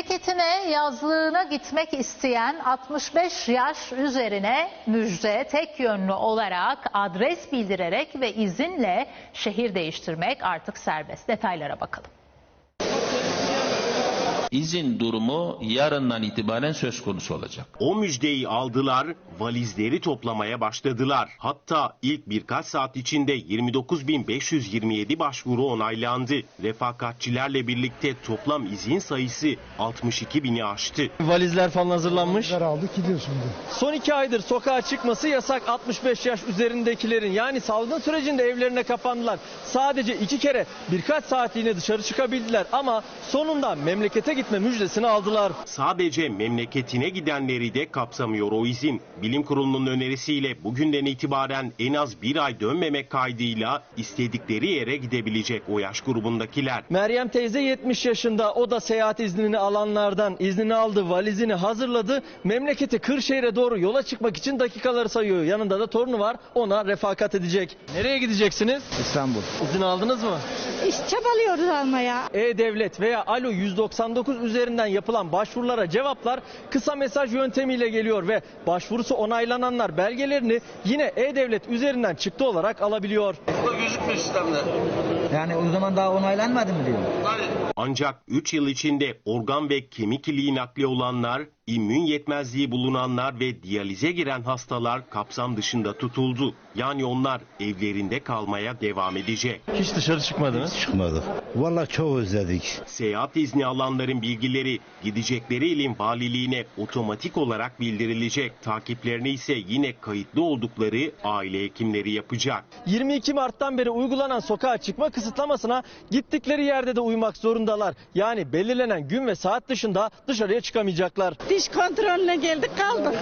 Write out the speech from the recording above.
Memleketine yazlığına gitmek isteyen 65 yaş üzerine müjde tek yönlü olarak adres bildirerek ve izinle şehir değiştirmek artık serbest. Detaylara bakalım. İzin durumu yarından itibaren söz konusu olacak. O müjdeyi aldılar, valizleri toplamaya başladılar. Hatta ilk birkaç saat içinde 29.527 başvuru onaylandı. Refakatçilerle birlikte toplam izin sayısı 62 bini aştı. Valizler falan hazırlanmış. Karar aldık gidiyor şimdi. Son iki aydır sokağa çıkması yasak 65 yaş üzerindekilerin. Yani salgın sürecinde evlerine kapandılar. Sadece iki kere birkaç saatliğine dışarı çıkabildiler ama sonunda memlekete gitme müjdesini aldılar. Sadece memleketine gidenleri de kapsamıyor o izin. Bilim Kurulu'nun önerisiyle bugünden itibaren en az bir ay dönmemek kaydıyla istedikleri yere gidebilecek o yaş grubundakiler. Meryem teyze 70 yaşında o da seyahat iznini alanlardan iznini aldı valizini hazırladı. Memleketi Kırşehir'e doğru yola çıkmak için dakikaları sayıyor. Yanında da torunu var ona refakat edecek. Nereye gideceksiniz? İstanbul. İzin aldınız mı? Çabalıyoruz almaya. E-Devlet veya Alo 199 üzerinden yapılan başvurulara cevaplar kısa mesaj yöntemiyle geliyor ve başvurusu onaylananlar belgelerini yine E-Devlet üzerinden çıktı olarak alabiliyor. Yani o zaman daha onaylanmadı mı diyor. Ancak 3 yıl içinde organ ve kemik iliği nakli olanlar, immün yetmezliği bulunanlar ve diyalize giren hastalar kapsam dışında tutuldu. Yani onlar evlerinde kalmaya devam edecek. Hiç dışarı çıkmadınız. Çıkmadı. Vallahi çok özledik. Seyahat izni alanların bilgileri gidecekleri ilin valiliğine otomatik olarak bildirilecek. Takiplerini ise yine kayıtlı oldukları aile hekimleri yapacak. 22 Mart'tan beri uygulanan sokağa çıkma kısıtlamasına gittikleri yerde de uymak zorundalar. Yani belirlenen gün ve saat dışında dışarıya çıkamayacaklar iş kontrolüne geldik kaldık.